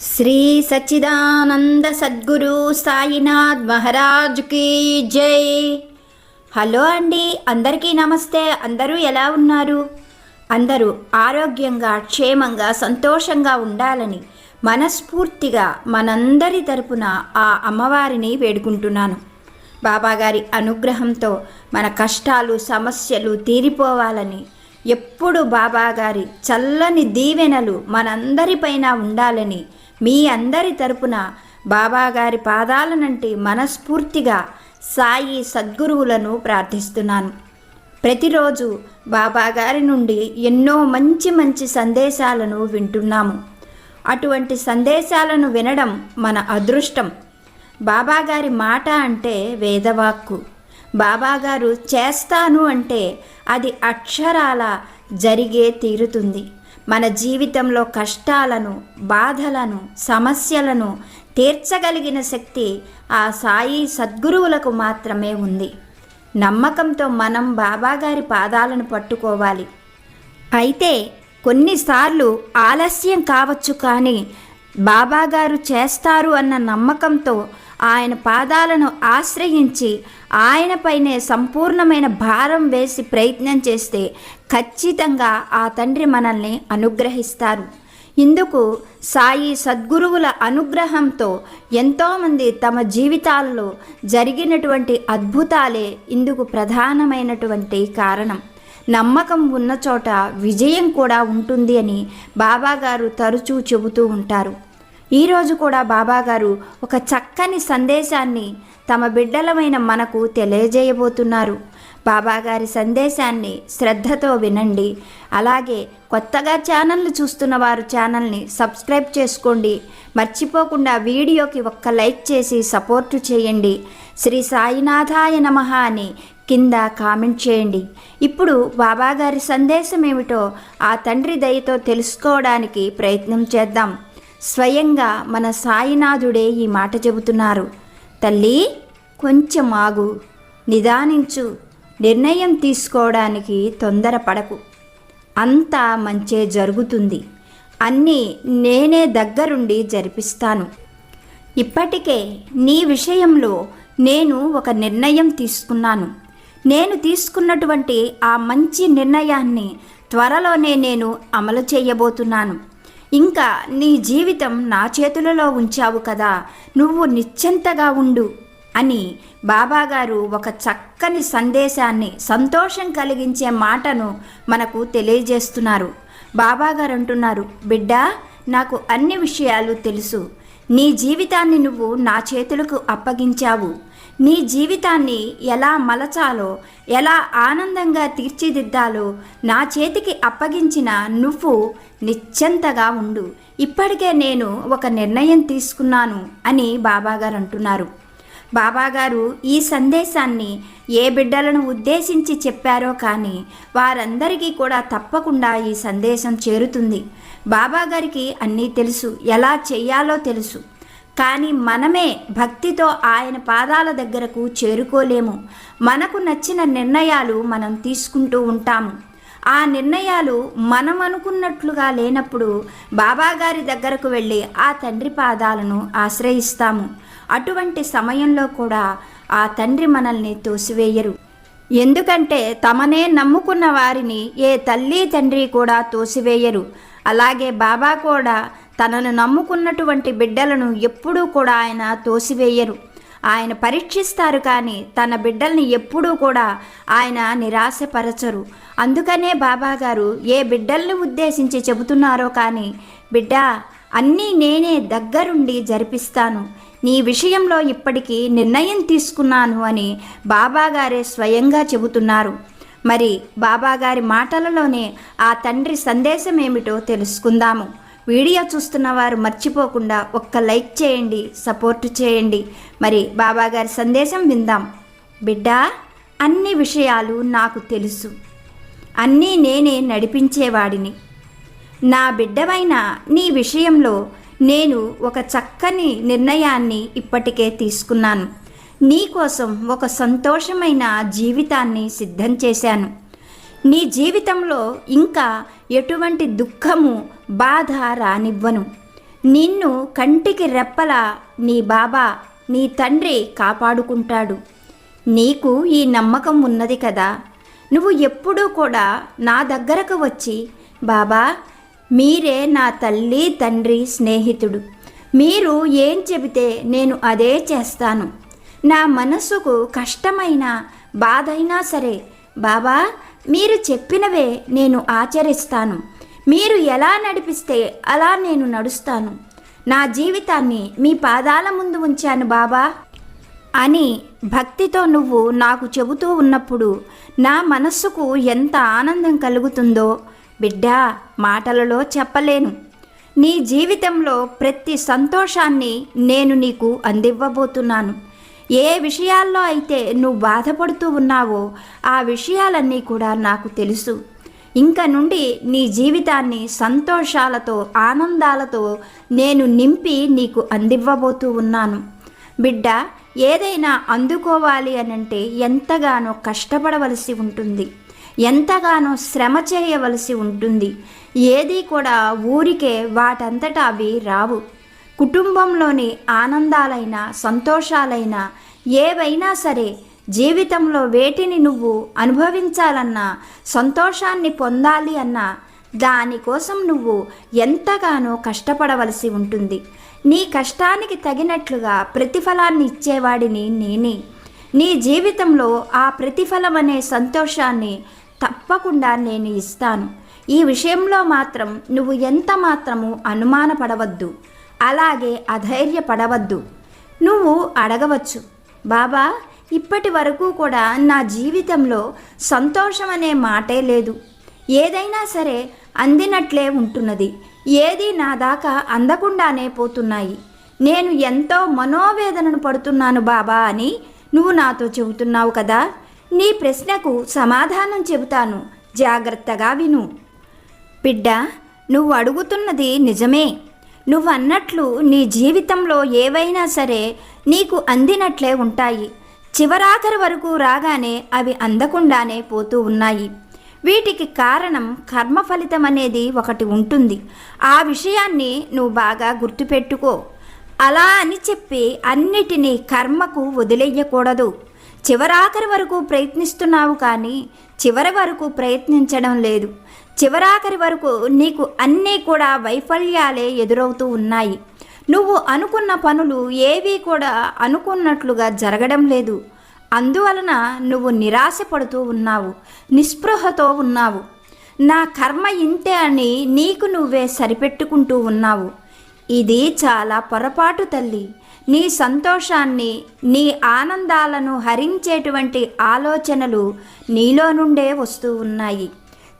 శ్రీ సచ్చిదానంద సద్గురు సాయినాథ్ మహారాజ్కి జై. హలో అండి అందరికీ నమస్తే. అందరూ ఎలా ఉన్నారు? అందరూ ఆరోగ్యంగా క్షేమంగా సంతోషంగా ఉండాలని మనస్ఫూర్తిగా మనందరి తరపున ఆ అమ్మవారిని వేడుకుంటున్నాను. బాబాగారి అనుగ్రహంతో మన కష్టాలు సమస్యలు తీరిపోవాలని ఎప్పుడు బాబాగారి చల్లని దీవెనలు మనందరిపైన ఉండాలని మీ అందరి తరపున బాబాగారి పాదాలనంటి మనస్ఫూర్తిగా సాయి సద్గురువులను ప్రార్థిస్తున్నాను. ప్రతిరోజు బాబాగారి నుండి ఎన్నో మంచి మంచి సందేశాలను వింటున్నాము. అటువంటి సందేశాలను వినడం మన అదృష్టం. బాబాగారి మాట అంటే వేదవాక్కు. బాబాగారు చేస్తాను అంటే అది అక్షరాల జరిగే తీరుతుంది. మన జీవితంలో కష్టాలను బాధలను సమస్యలను తీర్చగలిగిన శక్తి ఆ సాయి సద్గురువులకు మాత్రమే ఉంది. నమ్మకంతో మనం బాబాగారి పాదాలను పట్టుకోవాలి. అయితే కొన్నిసార్లు ఆలస్యం కావచ్చు కానీ బాబాగారు చేస్తారు అన్న నమ్మకంతో ఆయన పాదాలను ఆశ్రయించి ఆయనపైనే సంపూర్ణమైన భారం వేసి ప్రయత్నం చేస్తే ఖచ్చితంగా ఆ తండ్రి మనల్ని అనుగ్రహిస్తారు. ఇందుకు సాయి సద్గురువుల అనుగ్రహంతో ఎంతోమంది తమ జీవితాల్లో జరిగినటువంటి అద్భుతాలే ఇందుకు ప్రధానమైనటువంటి కారణం. నమ్మకం ఉన్న చోట విజయం కూడా ఉంటుంది అని బాబాగారు తరచూ చెబుతూ ఉంటారు. ఈరోజు కూడా బాబాగారు ఒక చక్కని సందేశాన్ని తమ బిడ్డలమైన మనకు తెలియజేయబోతున్నారు. బాబాగారి సందేశాన్ని శ్రద్ధతో వినండి. అలాగే కొత్తగా ఛానల్ని చూస్తున్న వారు ఛానల్ని సబ్స్క్రైబ్ చేసుకోండి. మర్చిపోకుండా వీడియోకి ఒక్క లైక్ చేసి సపోర్టు చేయండి. శ్రీ సాయినాథాయ నమ అని కింద కామెంట్ చేయండి. ఇప్పుడు బాబాగారి సందేశం ఏమిటో ఆ తండ్రి దయతో తెలుసుకోవడానికి ప్రయత్నం చేద్దాం. స్వయంగా మన సాయినాథుడే ఈ మాట చెబుతున్నారు. తల్లి కొంచెం ఆగు. నిదానించు. నిర్ణయం తీసుకోవడానికి తొందరపడకు. అంతా మంచే జరుగుతుంది. అన్నీ నేనే దగ్గరుండి జరిపిస్తాను. ఇప్పటికే నీ విషయంలో నేను ఒక నిర్ణయం తీసుకున్నాను. నేను తీసుకున్నటువంటి ఆ మంచి నిర్ణయాన్ని త్వరలోనే నేను అమలు చేయబోతున్నాను. ఇంకా నీ జీవితం నా చేతులలో ఉంచావు కదా నువ్వు నిశ్చింతగా ఉండు అని బాబాగారు ఒక చక్కని సందేశాన్ని సంతోషం కలిగించే మాటను మనకు తెలియజేస్తున్నారు. బాబాగారు అంటున్నారు బిడ్డ నాకు అన్ని విషయాలు తెలుసు. నీ జీవితాన్ని నువ్వు నా చేతులకు అప్పగించావు. నీ జీవితాన్ని ఎలా మలచాలో ఎలా ఆనందంగా తీర్చిదిద్దాలో నా చేతికి అప్పగించిన నువ్వు నిశ్చంతగా ఉండు. ఇప్పటికే నేను ఒక నిర్ణయం తీసుకున్నాను అని బాబాగారు అంటున్నారు బాబాగారు ఈ సందేశాన్ని ఏ బిడ్డలను ఉద్దేశించి చెప్పారో కానీ వారందరికీ కూడా తప్పకుండా ఈ సందేశం చేరుతుంది. బాబాగారికి అన్నీ తెలుసు ఎలా చెయ్యాలో తెలుసు. కానీ మనమే భక్తితో ఆయన పాదాల దగ్గరకు చేరుకోలేము. మనకు నచ్చిన నిర్ణయాలు మనం తీసుకుంటూ ఉంటాము. ఆ నిర్ణయాలు మనం అనుకున్నట్లుగా లేనప్పుడు బాబాగారి దగ్గరకు వెళ్ళి ఆ తండ్రి పాదాలను ఆశ్రయిస్తాము. అటువంటి సమయంలో కూడా ఆ తండ్రి మనల్ని తోసివేయరు. ఎందుకంటే తమనే నమ్ముకున్న వారిని ఏ తల్లి తండ్రి కూడా తోసివేయరు. అలాగే బాబా కూడా తనను నమ్ముకున్నటువంటి బిడ్డలను ఎప్పుడూ కూడా ఆయన తోసివేయరు. ఆయన పరీక్షిస్తారు కానీ తన బిడ్డల్ని ఎప్పుడూ కూడా ఆయన నిరాశపరచరు. అందుకనే బాబాగారు ఏ బిడ్డల్ని ఉద్దేశించి చెబుతున్నారో కానీ బిడ్డ అన్నీ నేనే దగ్గరుండి జరిపిస్తాను. నీ విషయంలో ఇప్పటికీ నిర్ణయం తీసుకున్నాను అని బాబాగారే స్వయంగా చెబుతున్నారు. మరి బాబాగారి మాటలలోనే ఆ తండ్రి సందేశం ఏమిటో తెలుసుకుందాము. వీడియో చూస్తున్న వారు మర్చిపోకుండా ఒక్క లైక్ చేయండి సపోర్ట్ చేయండి. మరి బాబాగారి సందేశం విందాం. బిడ్డా అన్ని విషయాలు నాకు తెలుసు. అన్నీ నేనే నడిపించేవాడిని. నా బిడ్డవైన నీ విషయంలో నేను ఒక చక్కని నిర్ణయాన్ని ఇప్పటికే తీసుకున్నాను. నీకోసం ఒక సంతోషమైన జీవితాన్ని సిద్ధం చేశాను. నీ జీవితంలో ఇంకా ఎటువంటి దుఃఖము బాధ రానివ్వను. నిన్ను కంటికి రెప్పలా నీ బాబా నీ తండ్రి కాపాడుకుంటాడు. నీకు ఈ నమ్మకం ఉన్నది కదా. నువ్వు ఎప్పుడూ కూడా నా దగ్గరకు వచ్చి బాబా మీరే నా తల్లి తండ్రి స్నేహితుడు. మీరు ఏం చెబితే నేను అదే చేస్తాను. నా మనసుకు కష్టమైన బాధైనా సరే బాబా మీరు చెప్పినవే నేను ఆచరిస్తాను. మీరు ఎలా నడిపిస్తే అలా నేను నడుస్తాను. నా జీవితాన్ని మీ పాదాల ముందు ఉంచాను బాబా. అని భక్తితో నువ్వు నాకు చెబుతూ ఉన్నప్పుడు నా మనస్సుకు ఎంత ఆనందం కలుగుతుందో బిడ్డా మాటలలో చెప్పలేను. నీ జీవితంలో ప్రతి సంతోషాన్ని నేను నీకు అందివ్వబోతున్నాను. ఏ విషయాల్లో అయితే నువ్వు బాధపడుతూ ఉన్నావో ఆ విషయాలన్నీ కూడా నాకు తెలుసు. ఇంక నుండి నీ జీవితాన్ని సంతోషాలతో ఆనందాలతో నేను నింపి నీకు అందివ్వబోతూ ఉన్నాను. బిడ్డ ఏదైనా అందుకోవాలి అనంటే ఎంతగానో కష్టపడవలసి ఉంటుంది. ఎంతగానో శ్రమ చేయవలసి ఉంటుంది. ఏది కూడా ఊరికే వాటంతటా అవి రావు. కుటుంబంలోని ఆనందాలైనా సంతోషాలైన ఏవైనా సరే జీవితంలో వేటిని నువ్వు అనుభవించాలన్నా సంతోషాన్ని పొందాలి అన్నా దానికోసం నువ్వు ఎంతగానో కష్టపడవలసి ఉంటుంది. నీ కష్టానికి తగినట్లుగా ప్రతిఫలాన్ని ఇచ్చేవాడిని నేనే. నీ జీవితంలో ఆ ప్రతిఫలం అనే సంతోషాన్ని తప్పకుండా నేను ఇస్తాను. ఈ విషయంలో మాత్రం నువ్వు ఎంత మాత్రము అనుమానపడవద్దు. అలాగే అధైర్యపడవద్దు. నువ్వు అడగవచ్చు బాబా ఇప్పటి వరకు కూడా నా జీవితంలో సంతోషం అనే మాటే లేదు. ఏదైనా సరే అందినట్లే ఉంటున్నది. ఏది నా దాకా అందకుండానే పోతున్నాయి. నేను ఎంతో మనోవేదనను పడుతున్నాను బాబా అని నువ్వు నాతో చెబుతున్నావు కదా. నీ ప్రశ్నకు సమాధానం చెబుతాను. జాగ్రత్తగా విను. బిడ్డ నువ్వు అడుగుతున్నది నిజమే. నువ్వు అన్నట్లు నీ జీవితంలో ఏవైనా సరే నీకు అందినట్లే ఉంటాయి. చివరాఖరి వరకు రాగానే అవి అందకుండానే పోతూ ఉన్నాయి. వీటికి కారణం కర్మ ఫలితం అనేది ఒకటి ఉంటుంది. ఆ విషయాన్ని నువ్వు బాగా గుర్తుపెట్టుకో. అలా అని చెప్పి అన్నిటినీ కర్మకు వదిలేయకూడదు. చివరాఖరి వరకు ప్రయత్నిస్తున్నావు కానీ చివరి వరకు ప్రయత్నించడం లేదు. చివరాఖరి వరకు నీకు అన్నీ కూడా వైఫల్యాలే ఎదురవుతూ ఉన్నాయి. నువ్వు అనుకున్న పనులు ఏవీ కూడా అనుకున్నట్లుగా జరగడం లేదు. అందువలన నువ్వు నిరాశపడుతూ ఉన్నావు నిస్పృహతో ఉన్నావు. నా కర్మ ఇంతే అని నీకు నువ్వే సరిపెట్టుకుంటూ ఉన్నావు. ఇది చాలా పొరపాటు తల్లి. నీ సంతోషాన్ని నీ ఆనందాలను హరించేటువంటి ఆలోచనలు నీలో నుండే వస్తూ ఉన్నాయి.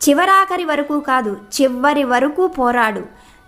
చివరాఖరి వరకు కాదు చివరి వరకు పోరాడు.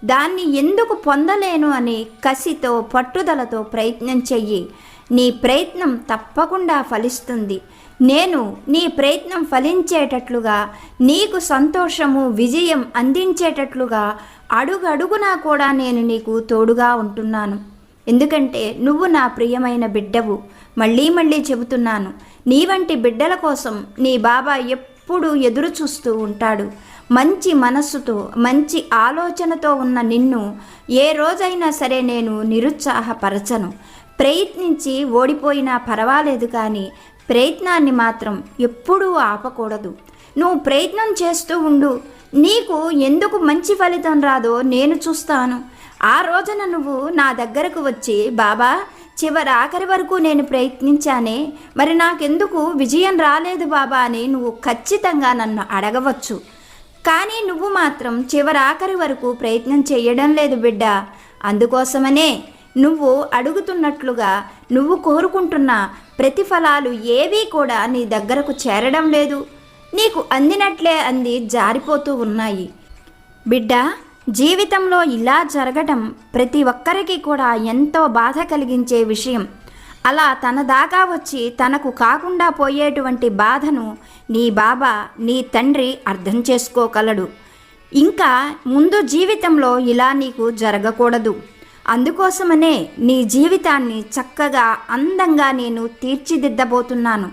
దాన్ని ఎందుకు పొందలేను అని కసితో పట్టుదలతో ప్రయత్నం చెయ్యి. నీ ప్రయత్నం తప్పకుండా ఫలిస్తుంది. నేను నీ ప్రయత్నం ఫలించేటట్లుగా నీకు సంతోషము విజయం అందించేటట్లుగా అడుగడుగునా కూడా నేను నీకు తోడుగా ఉంటున్నాను. ఎందుకంటే నువ్వు నా ప్రియమైన బిడ్డవు. మళ్ళీ మళ్ళీ చెబుతున్నాను నీ వంటి బిడ్డల కోసం నీ బాబా ఎప్పుడూ ఎదురు చూస్తూ ఉంటాడు. మంచి మనస్సుతో మంచి ఆలోచనతో ఉన్న నిన్ను ఏ రోజైనా సరే నేను నిరుత్సాహపరచను. ప్రయత్నించి ఓడిపోయినా పర్వాలేదు కానీ ప్రయత్నాన్ని మాత్రం ఎప్పుడూ ఆపకూడదు. నువ్వు ప్రయత్నం చేస్తూ ఉండు. నీకు ఎందుకు మంచి ఫలితం రాదో నేను చూస్తాను. ఆ రోజున నువ్వు నా దగ్గరకు వచ్చి బాబా చివరి ఆఖరి వరకు నేను ప్రయత్నించానే మరి నాకెందుకు విజయం రాలేదు బాబా అని నువ్వు ఖచ్చితంగా నన్ను అడగవచ్చు. కానీ నువ్వు మాత్రం చివరాఖరి వరకు ప్రయత్నం చేయడం లేదు బిడ్డ. అందుకోసమనే నువ్వు అడుగుతున్నట్లుగా నువ్వు కోరుకుంటున్న ప్రతిఫలాలు ఏవీ కూడా నీ దగ్గరకు చేరడం లేదు. నీకు అందినట్లే అంది జారిపోతూ ఉన్నాయి. బిడ్డ జీవితంలో ఇలా జరగడం ప్రతి ఒక్కరికి కూడా ఎంతో బాధ కలిగించే విషయం. అలా తన దాకా వచ్చి తనకు కాకుండా పోయేటువంటి బాధను నీ బాబా నీ తండ్రి అర్థం చేసుకోగలడు ఇంకా ముందు జీవితంలో ఇలా నీకు జరగకూడదు. అందుకోసమనే నీ జీవితాన్ని చక్కగా అందంగా నేను తీర్చిదిద్దబోతున్నాను.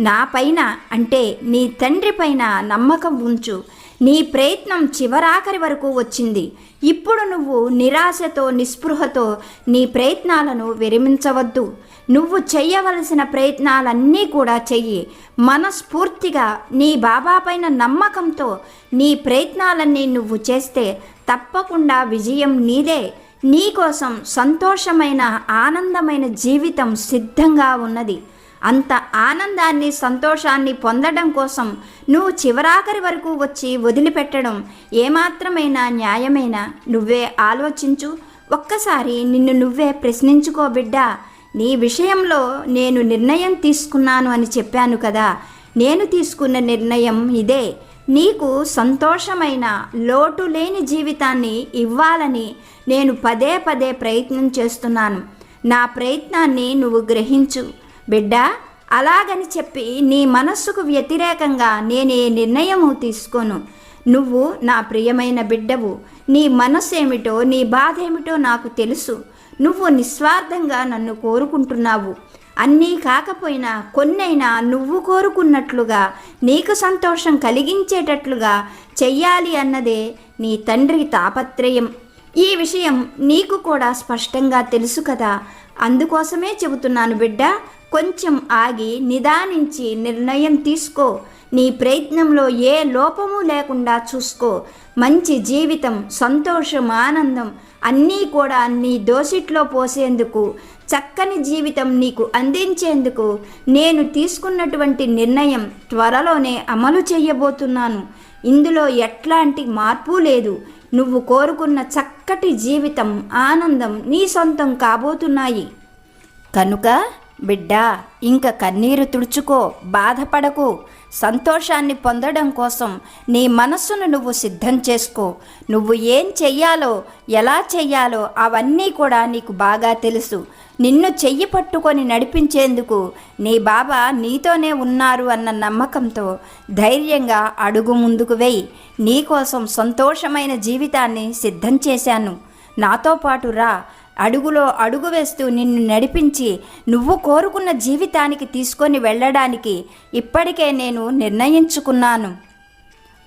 నా పైన అంటే నీ తండ్రి పైన నమ్మకం ఉంచు. నీ ప్రయత్నం చివరాఖరి వరకు వచ్చింది. ఇప్పుడు నువ్వు నిరాశతో నిస్పృహతో నీ ప్రయత్నాలను విరమించవద్దు. నువ్వు చేయవలసిన ప్రయత్నాలన్నీ కూడా చెయ్యి. మనస్ఫూర్తిగా నీ బాబా పైన నమ్మకంతో నీ ప్రయత్నాలన్నీ నువ్వు చేస్తే తప్పకుండా విజయం నీదే. నీకోసం సంతోషమైన ఆనందమైన జీవితం సిద్ధంగా ఉన్నది. అంత ఆనందాన్ని సంతోషాన్ని పొందడం కోసం నువ్వు చివరాఖరి వరకు వచ్చి వదిలిపెట్టడం ఏమాత్రమైనా న్యాయమైనా? నువ్వే ఆలోచించు. ఒక్కసారి నిన్ను నువ్వే ప్రశ్నించుకో బిడ్డా. నీ విషయంలో నేను నిర్ణయం తీసుకున్నాను అని చెప్పాను కదా. నేను తీసుకున్న నిర్ణయం ఇదే. నీకు సంతోషమైన లోటు లేని జీవితాన్ని ఇవ్వాలని నేను పదే పదే ప్రయత్నం చేస్తున్నాను. నా ప్రయత్నాన్ని నువ్వు గ్రహించు. బిడ్డా అలాగని చెప్పి నీ మనస్సుకు వ్యతిరేకంగా నేనే నిర్ణయము తీసుకోను. నువ్వు నా ప్రియమైన బిడ్డవు. నీ మనస్సు ఏమిటో నీ బాధ ఏమిటో నాకు తెలుసు. నువ్వు నిస్వార్థంగా నన్ను కోరుకుంటున్నావు. అన్నీ కాకపోయినా కొన్నైనా నువ్వు కోరుకున్నట్లుగా నీకు సంతోషం కలిగించేటట్లుగా చెయ్యాలి అన్నదే నీ తండ్రి తాపత్రయం. ఈ విషయం నీకు కూడా స్పష్టంగా తెలుసు కదా. అందుకోసమే చెబుతున్నాను బిడ్డ కొంచెం ఆగి నిదానించి నిర్ణయం తీసుకో. నీ ప్రయత్నంలో ఏ లోపము లేకుండా చూసుకో. మంచి జీవితం సంతోషం ఆనందం అన్నీ కూడా నీ దోసిట్లో పోసేందుకు చక్కని జీవితం నీకు అందించేందుకు నేను తీసుకున్నటువంటి నిర్ణయం త్వరలోనే అమలు చేయబోతున్నాను. ఇందులో ఎట్లాంటి మార్పు లేదు. నువ్వు కోరుకున్న చక్కటి జీవితం ఆనందం నీ సొంతం కాబోతున్నాయి. కనుక బిడ్డా ఇంక కన్నీరు తుడుచుకో బాధపడకు. సంతోషాన్ని పొందడం కోసం నీ మనస్సును నువ్వు సిద్ధం చేసుకో. నువ్వు ఏం చెయ్యాలో ఎలా చెయ్యాలో అవన్నీ కూడా నీకు బాగా తెలుసు. నిన్ను చెయ్యి పట్టుకొని నడిపించేందుకు నీ బాబా నీతోనే ఉన్నారు అన్న నమ్మకంతో ధైర్యంగా అడుగు ముందుకు వెయ్యి నీకోసం సంతోషమైన జీవితాన్ని సిద్ధం చేశాను. నాతో పాటు రా అడుగులో అడుగు వేస్తూ నిన్ను నడిపించి నువ్వు కోరుకున్న జీవితానికి తీసుకొని వెళ్ళడానికి ఇప్పటికే నేను నిర్ణయించుకున్నాను.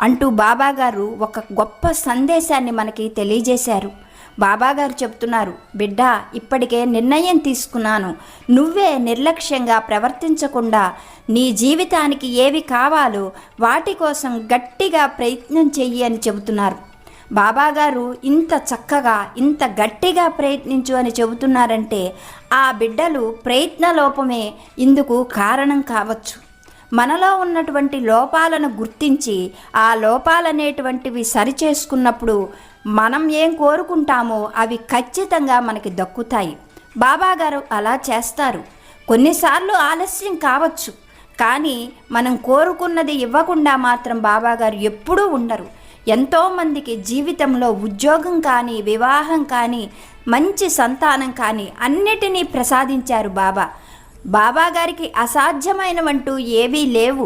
అంటూ బాబాగారు ఒక గొప్ప సందేశాన్ని మనకి తెలియజేశారు. బాబాగారు చెప్తున్నారు బిడ్డ ఇప్పటికే నిర్ణయం తీసుకున్నాను. నువ్వే నిర్లక్ష్యంగా ప్రవర్తించకుండా నీ జీవితానికి ఏవి కావాలో వాటి కోసం గట్టిగా ప్రయత్నం చెయ్యి అని చెబుతున్నారు. బాబాగారు ఇంత చక్కగా ఇంత గట్టిగా ప్రయత్నించు అని చెబుతున్నారంటే ఆ బిడ్డలు ప్రయత్న లోపమే ఇందుకు కారణం కావచ్చు. మనలో ఉన్నటువంటి లోపాలను గుర్తించి ఆ లోపాలనేటువంటివి సరిచేసుకున్నప్పుడు మనం ఏం కోరుకుంటామో అవి ఖచ్చితంగా మనకి దక్కుతాయి. బాబాగారు అలా చేస్తారు. కొన్నిసార్లు ఆలస్యం కావచ్చు. కానీ మనం కోరుకున్నది ఇవ్వకుండా మాత్రం బాబాగారు ఎప్పుడూ ఉండరు. ఎంతోమందికి జీవితంలో ఉద్యోగం కానీ వివాహం కానీ మంచి సంతానం కానీ అన్నిటినీ ప్రసాదించారు బాబా. బాబా గారికి అసాధ్యమైనవంటూ ఏవీ లేవు.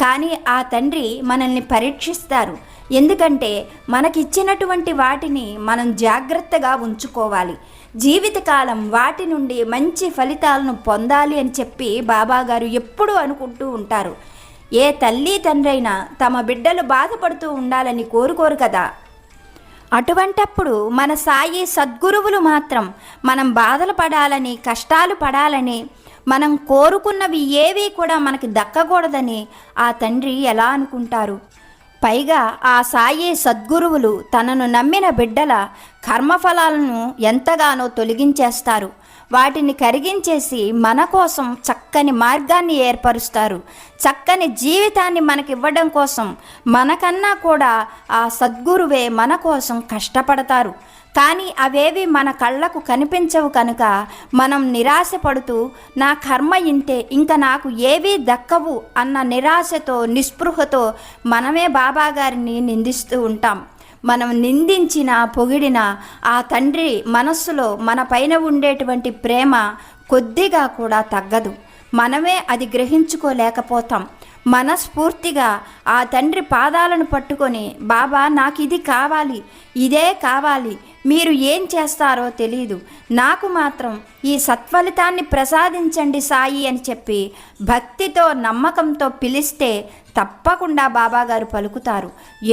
కానీ ఆ తండ్రి మనల్ని పరీక్షిస్తారు. ఎందుకంటే మనకిచ్చినటువంటి వాటిని మనం జాగ్రత్తగా ఉంచుకోవాలి. జీవితకాలం వాటి నుండి మంచి ఫలితాలను పొందాలి అని చెప్పి బాబాగారు ఎప్పుడూ అనుకుంటూ ఉంటారు. ఏ తల్లి తండ్రైనా తమ బిడ్డలు బాధపడుతూ ఉండాలని కోరుకోరు కదా. అటువంటప్పుడు మన సాయి సద్గురువులు మాత్రం మనం బాధలు పడాలని కష్టాలు పడాలని మనం కోరుకున్నవి ఏవి కూడా మనకి దక్కకూడదని ఆ తండ్రి ఎలా అనుకుంటారు? పైగా ఆ సాయి సద్గురువులు తనను నమ్మిన బిడ్డల కర్మఫలాలను ఎంతగానో తొలగించేస్తారు. వాటిని కరిగించేసి మన కోసం చక్కని మార్గాన్ని ఏర్పరుస్తారు. చక్కని జీవితాన్ని మనకివ్వడం కోసం మనకన్నా కూడా ఆ సద్గురువే మన కోసం కష్టపడతారు. కానీ అవేవి మన కళ్ళకు కనిపించవు కనుక మనం నిరాశపడుతూ నా కర్మ ఇంతే ఇంకా నాకు ఏవీ దక్కవు అన్న నిరాశతో నిస్పృహతో మనమే బాబాగారిని నిందిస్తూ ఉంటాం. మనం నిందించిన పొగిడిన ఆ తండ్రి మనస్సులో మన పైన ఉండేటువంటి ప్రేమ కొద్దిగా కూడా తగ్గదు. మనమే అది గ్రహించుకోలేకపోతాం. మనస్ఫూర్తిగా ఆ తండ్రి పాదాలను పట్టుకొని బాబా నాకు ఇది కావాలి ఇదే కావాలి మీరు ఏం చేస్తారో తెలియదు నాకు మాత్రం ఈ సత్ఫలితాన్ని ప్రసాదించండి సాయి అని చెప్పి భక్తితో నమ్మకంతో పిలిస్తే తప్పకుండా బాబాగారు పలుకుతారు.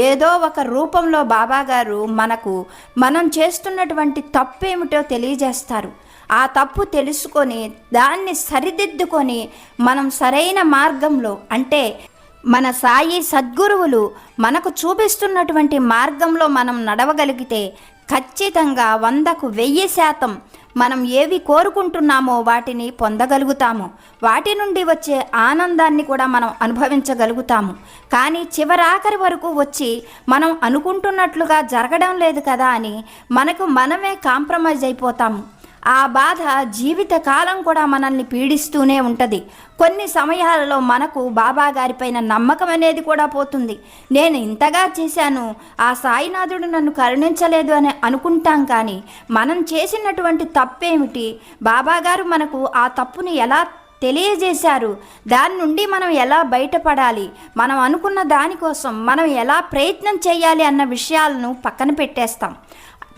ఏదో ఒక రూపంలో బాబాగారు మనకు మనం చేస్తున్నటువంటి తప్పు ఏమిటో తెలియజేస్తారు. ఆ తప్పు తెలుసుకొని దాన్ని సరిదిద్దుకొని మనం సరైన మార్గంలో అంటే మన సాయి సద్గురువులు మనకు చూపిస్తున్నటువంటి మార్గంలో మనం నడవగలిగితే ఖచ్చితంగా వందకు వెయ్యి శాతం మనం ఏవి కోరుకుంటున్నామో వాటిని పొందగలుగుతాము. వాటి నుండి వచ్చే ఆనందాన్ని కూడా మనం అనుభవించగలుగుతాము. కానీ చివరాఖరి వరకు వచ్చి మనం అనుకుంటున్నట్లుగా జరగడం లేదు కదా అని మనకు మనమే కాంప్రమైజ్ అయిపోతాము. ఆ బాధ జీవితకాలం కూడా మనల్ని పీడిస్తూనే ఉంటుంది. కొన్ని సమయాలలో మనకు బాబా గారిపైన నమ్మకం అనేది కూడా పోతుంది. నేను ఇంతగా చేశాను ఆ సాయినాథుడు నన్ను కరుణించలేదు అని అనుకుంటాం కానీ మనం చేసినటువంటి తప్పేమిటి? బాబాగారు మనకు ఆ తప్పుని ఎలా తెలియజేశారు? దాని నుండి మనం ఎలా బయటపడాలి? మనం అనుకున్న దానికోసం మనం ఎలా ప్రయత్నం చేయాలి అన్న విషయాలను పక్కన పెట్టేస్తాం.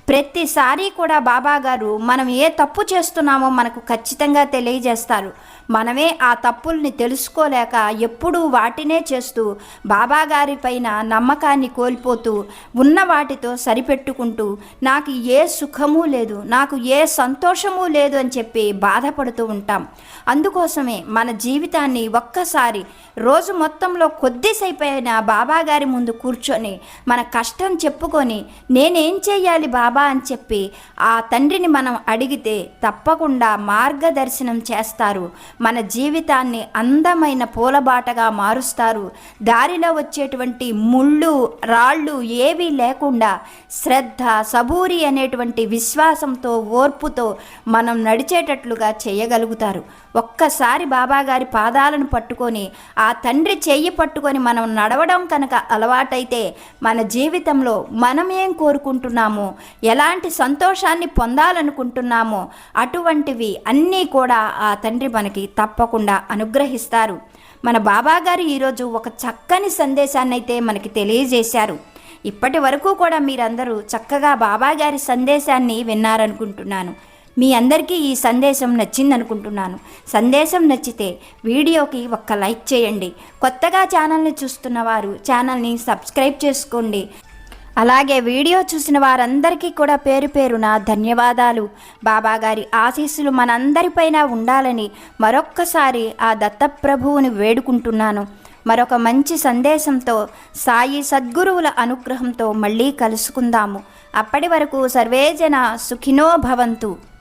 ప్రతిసారి కూడా బాబా గారు మనం ఏ తప్పు చేస్తున్నామో మనకు ఖచ్చితంగా తెలియజేస్తారు. మనమే ఆ తప్పుల్ని తెలుసుకోలేక ఎప్పుడూ వాటినే చేస్తూ బాబాగారి పైన నమ్మకాన్ని కోల్పోతూ ఉన్న వాటితో సరిపెట్టుకుంటూ నాకు ఏ సుఖము లేదు నాకు ఏ సంతోషము లేదు అని చెప్పి బాధపడుతూ ఉంటాం. అందుకోసమే మన జీవితాన్ని ఒక్కసారి రోజు మొత్తంలో కొద్దిసైపోయిన బాబాగారి ముందు కూర్చొని మన కష్టం చెప్పుకొని నేనేం చేయాలి బాబా అని చెప్పి ఆ తండ్రిని మనం అడిగితే తప్పకుండా మార్గదర్శనం చేస్తారు. మన జీవితాన్ని అందమైన పూలబాటగా మారుస్తారు. దారిలో వచ్చేటువంటి ముళ్ళు రాళ్ళు ఏవీ లేకుండా శ్రద్ధ సబూరి అనేటువంటి విశ్వాసంతో ఓర్పుతో మనం నడిచేటట్లుగా చేయగలుగుతారు. ఒక్కసారి బాబాగారి పాదాలను పట్టుకొని ఆ తండ్రి చెయ్యి పట్టుకొని మనం నడవడం కనుక అలవాటైతే మన జీవితంలో మనం ఏం కోరుకుంటున్నామో ఎలాంటి సంతోషాన్ని పొందాలనుకుంటున్నామో అటువంటివి అన్నీ కూడా ఆ తండ్రి మనకి తప్పకుండా అనుగ్రహిస్తారు. మన బాబాగారు ఈరోజు ఒక చక్కని సందేశాన్ని అయితే మనకి తెలియజేశారు. ఇప్పటి వరకు కూడా మీరందరూ చక్కగా బాబాగారి సందేశాన్ని విన్నారనుకుంటున్నాను. మీ అందరికీ ఈ సందేశం నచ్చిందనుకుంటున్నాను. సందేశం నచ్చితే వీడియోకి ఒక్క లైక్ చేయండి. కొత్తగా ఛానల్ని చూస్తున్న వారు ఛానల్ని సబ్స్క్రైబ్ చేసుకోండి. అలాగే వీడియో చూసిన వారందరికీ కూడా పేరు పేరున ధన్యవాదాలు. బాబాగారి ఆశీస్సులు మనందరిపైన ఉండాలని మరొక్కసారి ఆ దత్తప్రభువుని వేడుకుంటున్నాను. మరొక మంచి సందేశంతో సాయి సద్గురువుల అనుగ్రహంతో మళ్ళీ కలుసుకుందాము. అప్పటి వరకు సర్వేజన సుఖినో భవంతు.